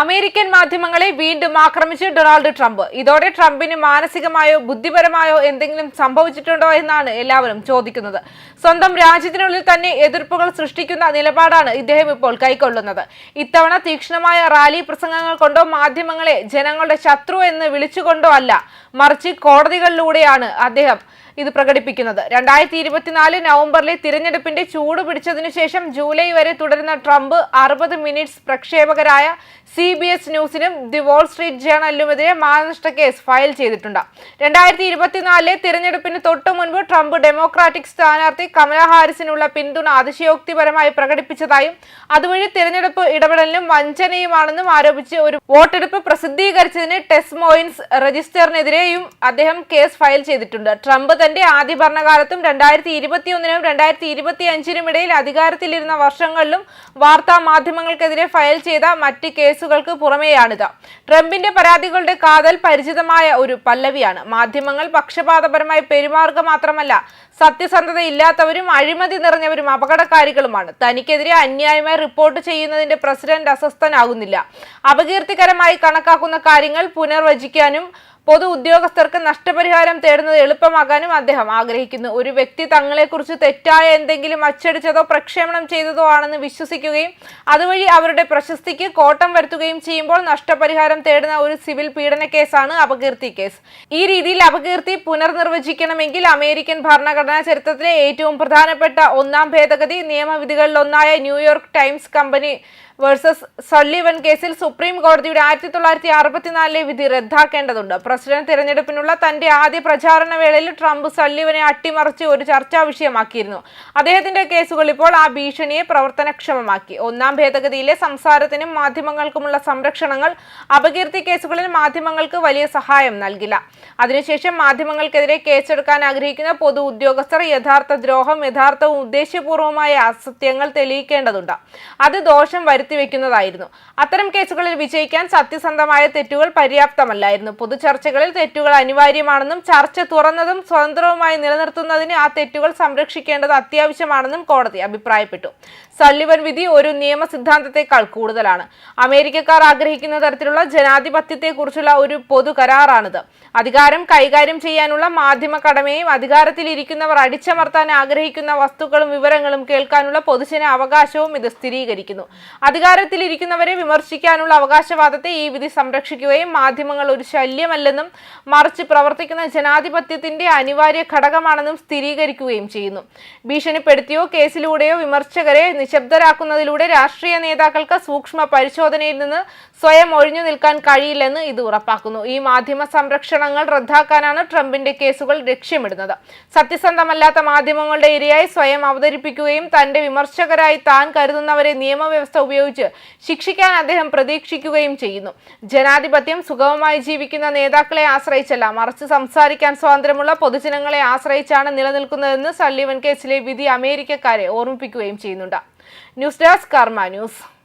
American മാധ്യമങ്ങളെ വീണ്ടും ആക്രമിച്ച് ഡൊണാൾഡ് ട്രംപ്. ഇതോടെ ട്രംപിന് മാനസികമായോ ബുദ്ധിപരമായോ എന്തെങ്കിലും സംഭവിച്ചിട്ടുണ്ടോ എന്നാണ് എല്ലാവരും ചോദിക്കുന്നത്. സ്വന്തം രാജ്യത്തിനുള്ളിൽ തന്നെ എതിർപ്പുകൾ സൃഷ്ടിക്കുന്ന നിലപാടാണ് ഇദ്ദേഹം ഇപ്പോൾ കൈക്കൊള്ളുന്നത്. ഇത്തവണ തീക്ഷ്ണമായ റാലി പ്രസംഗങ്ങൾ കൊണ്ടോ മാധ്യമങ്ങളെ ജനങ്ങളുടെ ശത്രു എന്ന് വിളിച്ചുകൊണ്ടോ അല്ല മറിച്ച് കോടതികളിലൂടെയാണ് അദ്ദേഹം ഇത് പ്രകടിപ്പിക്കുന്നത്. രണ്ടായിരത്തി ഇരുപത്തിനാല് നവംബറിലെ തിരഞ്ഞെടുപ്പിന്റെ ചൂട് പിടിച്ചതിനു ശേഷം ജൂലൈ വരെ തുടരുന്ന ട്രംപ് അറുപത് മിനിറ്റ്സ് പ്രക്ഷേപകരായ സി ബി എസ് ന്യൂസിനും ദി വോൾ സ്ട്രീറ്റ് ജേണലിനുമെതിരെ മാനനഷ്ട കേസ് ഫയൽ ചെയ്തിട്ടുണ്ട്. രണ്ടായിരത്തി ഇരുപത്തിനാലിലെ തിരഞ്ഞെടുപ്പിന് തൊട്ടു മുൻപ് ട്രംപ് ഡെമോക്രാറ്റിക് സ്ഥാനാർത്ഥി കമല ഹാരിസിനുള്ള പിന്തുണ അതിശയോക്തിപരമായി പ്രകടിപ്പിച്ചതായും അതുവഴി തിരഞ്ഞെടുപ്പ് ഇടപെടലിനും വഞ്ചനയുമാണെന്നും ആരോപിച്ച് ഒരു വോട്ടെടുപ്പ് പ്രസിദ്ധീകരിച്ചതിന് ടെസ് മോയിൻസ് രജിസ്റ്ററിനെതിരെയും അദ്ദേഹം കേസ് ഫയൽ ചെയ്തിട്ടുണ്ട്. ട്രംപ് തന്റെ ആദ്യ ഭരണകാലത്തും രണ്ടായിരത്തി ഇരുപത്തിയൊന്നിനും രണ്ടായിരത്തി ഇരുപത്തി അഞ്ചിനും ഇടയിൽ അധികാരത്തിലിരുന്ന വർഷങ്ങളിലും വാർത്താ മാധ്യമങ്ങൾക്കെതിരെ ഫയൽ ചെയ്ത മറ്റ് കേസുകൾക്ക് പുറമെയാണിത്. ട്രംപിന്റെ പരാതികളുടെ കാതൽ പരിചിതമായ ഒരു പല്ലവിയാണ്. മാധ്യമങ്ങൾ പക്ഷപാതപരമായി പെരുമാറുക മാത്രമല്ല സത്യസന്ധത ഇല്ലാത്തവരും അഴിമതി നിറഞ്ഞവരും അപകടകാരികളുമാണ്. തനിക്കെതിരെ അന്യായമായി റിപ്പോർട്ട് ചെയ്യുന്നതിന്റെ പ്രസിഡന്റ് അസ്വസ്ഥനാകുന്നില്ല. അപകീർത്തികരമായി കണക്കാക്കുന്ന കാര്യങ്ങൾ പുനർവചിക്കാനും പൊതു ഉദ്യോഗസ്ഥർക്ക് നഷ്ടപരിഹാരം തേടുന്നത് എളുപ്പമാക്കാനും അദ്ദേഹം ആഗ്രഹിക്കുന്നു. ഒരു വ്യക്തി തങ്ങളെക്കുറിച്ച് തെറ്റായ എന്തെങ്കിലും അച്ചടിച്ചതോ പ്രക്ഷേപണം ചെയ്തതോ ആണെന്ന് വിശ്വസിക്കുകയും അതുവഴി അവരുടെ പ്രശസ്തിക്ക് കോട്ടം വരുത്തുകയും ചെയ്യുമ്പോൾ നഷ്ടപരിഹാരം തേടുന്ന ഒരു സിവിൽ പീഡന കേസാണ് അപകീർത്തി കേസ്. ഈ രീതിയിൽ അപകീർത്തി പുനർനിർവചിക്കണമെങ്കിൽ അമേരിക്കൻ ഭരണഘടനാ ചരിത്രത്തിലെ ഏറ്റവും പ്രധാനപ്പെട്ട ഒന്നാം ഭേദഗതി നിയമവിധികളിലൊന്നായ New York Times company versus Sullivan കേസിൽ സുപ്രീം കോടതിയുടെ ആയിരത്തി തൊള്ളായിരത്തി അറുപത്തിനാലിലെ വിധി റദ്ദാക്കേണ്ടതുണ്ട്. പ്രസിഡന്റ് തിരഞ്ഞെടുപ്പിനുള്ള തന്റെ ആദ്യ പ്രചാരണ വേളയിൽ ട്രംപ് സള്ളിവനെ അട്ടിമറിച്ച് ഒരു ചർച്ചാ വിഷയമാക്കിയിരുന്നു. അദ്ദേഹത്തിന്റെ കേസുകൾ ഇപ്പോൾ ആ ഭീഷണിയെ പ്രവർത്തനക്ഷമമാക്കി. ഒന്നാം ഭേദഗതിയിലെ സംസാരത്തിനും മാധ്യമങ്ങൾക്കുമുള്ള സംരക്ഷണങ്ങൾ അപകീർത്തി കേസുകളിൽ മാധ്യമങ്ങൾക്ക് വലിയ സഹായം നൽകില്ല. അതിനുശേഷം മാധ്യമങ്ങൾക്കെതിരെ കേസെടുക്കാൻ ആഗ്രഹിക്കുന്ന പൊതു ഉദ്യോഗസ്ഥർ യഥാർത്ഥ ദ്രോഹം യഥാർത്ഥവും ഉദ്ദേശ്യപൂർവമായ അസത്യങ്ങൾ തെളിയിക്കേണ്ടതുണ്ട്. അത് ദോഷം വരുത്തിവെക്കുന്നതായിരുന്നു അത്തരം കേസുകളിൽ വിജയിക്കാൻ സത്യസന്ധമായ തെറ്റുകൾ പര്യാപ്തമല്ലായിരുന്നു. പൊതു ചർച്ചകളിൽ തെറ്റുകൾ അനിവാര്യമാണെന്നും ചർച്ച തുറന്നതും സ്വതന്ത്രവുമായി നിലനിർത്തുന്നതിന് ആ തെറ്റുകൾ സംരക്ഷിക്കേണ്ടത് അത്യാവശ്യമാണെന്നും കോടതി അഭിപ്രായപ്പെട്ടു. സല്ലിവൻ വിധി ഒരു നിയമ സിദ്ധാന്തത്തെക്കാൾ കൂടുതലാണ്. അമേരിക്കക്കാർ ആഗ്രഹിക്കുന്ന തരത്തിലുള്ള ജനാധിപത്യത്തെക്കുറിച്ചുള്ള ഒരു പൊതു കരാറാണിത്. അധികാരം കൈകാര്യം ചെയ്യാനുള്ള മാധ്യമ കടമയും അധികാരത്തിലിരിക്കുന്നവർ അടിച്ചമർത്താൻ ആഗ്രഹിക്കുന്ന വസ്തുക്കളും വിവരങ്ങളും കേൾക്കാനുള്ള പൊതുജന അവകാശവും ഇത് സ്ഥിരീകരിക്കുന്നു. അധികാരത്തിലിരിക്കുന്നവരെ വിമർശിക്കാനുള്ള അവകാശവാദത്തെ ഈ വിധി സംരക്ഷിക്കുകയും മാധ്യമങ്ങൾ ഒരു ശല്യമല്ലെന്നും മറിച്ച് പ്രവർത്തിക്കുന്ന ജനാധിപത്യത്തിന്റെ അനിവാര്യ ഘടകമാണെന്നും സ്ഥിരീകരിക്കുകയും ചെയ്യുന്നു. ഭീഷണിപ്പെടുത്തിയോ കേസിലൂടെയോ വിമർശകരെ നിശബ്ദരാക്കുന്നതിലൂടെ രാഷ്ട്രീയ നേതാക്കൾക്ക് സൂക്ഷ്മ പരിശോധനയിൽ നിന്ന് സ്വയം ഒഴിഞ്ഞു നിൽക്കാൻ കഴിയില്ലെന്ന് ഇത് ഉറപ്പാക്കുന്നു. ഈ മാധ്യമ സംരക്ഷണങ്ങൾ റദ്ദാക്കാനാണ് ട്രംപിന്റെ കേസുകൾ ലക്ഷ്യമിടുന്നത്. സത്യസന്ധമല്ലാത്ത മാധ്യമങ്ങളുടെ ഇരയായി സ്വയം അവതരിപ്പിക്കുകയും തന്റെ വിമർശകരായി താൻ കരുതുന്നവരെ നിയമവ്യവസ്ഥ ഉപയോഗിച്ച് ശിക്ഷിക്കാൻ അദ്ദേഹം പ്രതീക്ഷിക്കുകയും ചെയ്യുന്നു. ജനാധിപത്യം സുഗമമായി ജീവിക്കുന്ന നേതാക്കളെ ആശ്രയിച്ചല്ല. മറിച്ച് സംസാരിക്കാൻ സ്വാതന്ത്ര്യമുള്ള പൊതുജനങ്ങളെ ആശ്രയിച്ചാണ് നിലനിൽക്കുന്നതെന്ന് സള്ളിവൻ കേസിലെ വിധി അമേരിക്കക്കാരെ ഓർമ്മിപ്പിക്കുകയും ചെയ്യുന്നുണ്ട്. News desk Karma news.